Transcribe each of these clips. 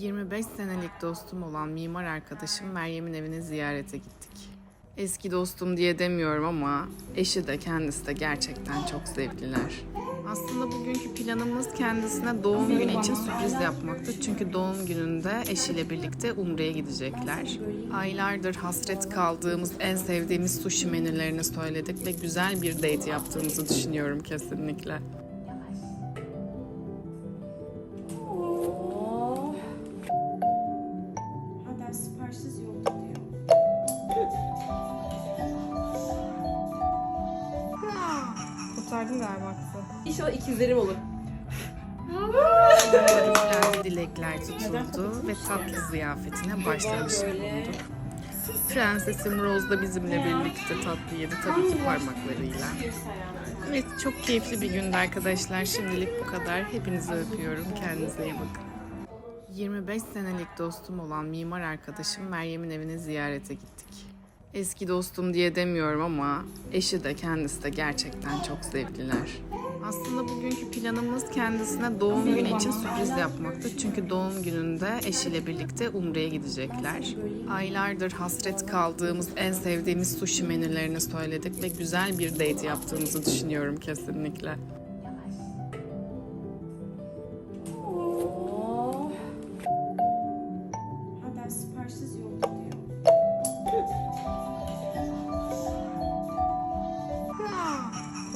25 senelik dostum olan mimar arkadaşım Meryem'in evine ziyarete gittik. Eski dostum diye demiyorum ama eşi de kendisi de gerçekten çok sevgililer. Aslında bugünkü planımız kendisine doğum günü için sürpriz yapmaktı. Çünkü doğum gününde eşiyle birlikte Umre'ye gidecekler. Aylardır hasret kaldığımız, en sevdiğimiz sushi menülerini söyledik ve güzel bir date yaptığımızı düşünüyorum kesinlikle. Kurtardın galiba kızı. İnşallah ikizlerim olur. Üflendi dilekler tutuldu ve tatlı ziyafetine başlamış bulunduk. Prensesim Rose da bizimle birlikte tatlı yedi tabii ki parmaklarıyla. Evet çok keyifli bir gündü arkadaşlar. Şimdilik bu kadar. Hepinizi öpüyorum. Kendinize iyi bakın. 25 senelik dostum olan mimar arkadaşım Meryem'in evine ziyarete gittik. Eski dostum diye demiyorum ama eşi de kendisi de gerçekten çok sevgililer. Aslında bugünkü planımız kendisine doğum günü için sürpriz yapmaktı. Çünkü doğum gününde eşiyle birlikte Umre'ye gidecekler. Aylardır hasret kaldığımız, en sevdiğimiz sushi menülerini söyledik ve güzel bir date yaptığımızı düşünüyorum kesinlikle.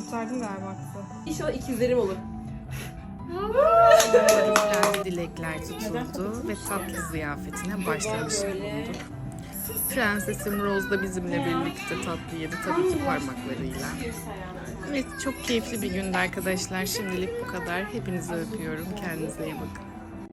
Kurtardın galiba kızı. İnşallah ikizlerim olur. Üflendi dilekler tutuldu ve tatlı ziyafetine başlamış bulunduk. Prensesim Rose da bizimle birlikte tatlı yedi tabii ki parmaklarıyla. Evet çok keyifli bir gündü arkadaşlar. Şimdilik bu kadar. Hepinizi öpüyorum. Kendinize iyi bakın.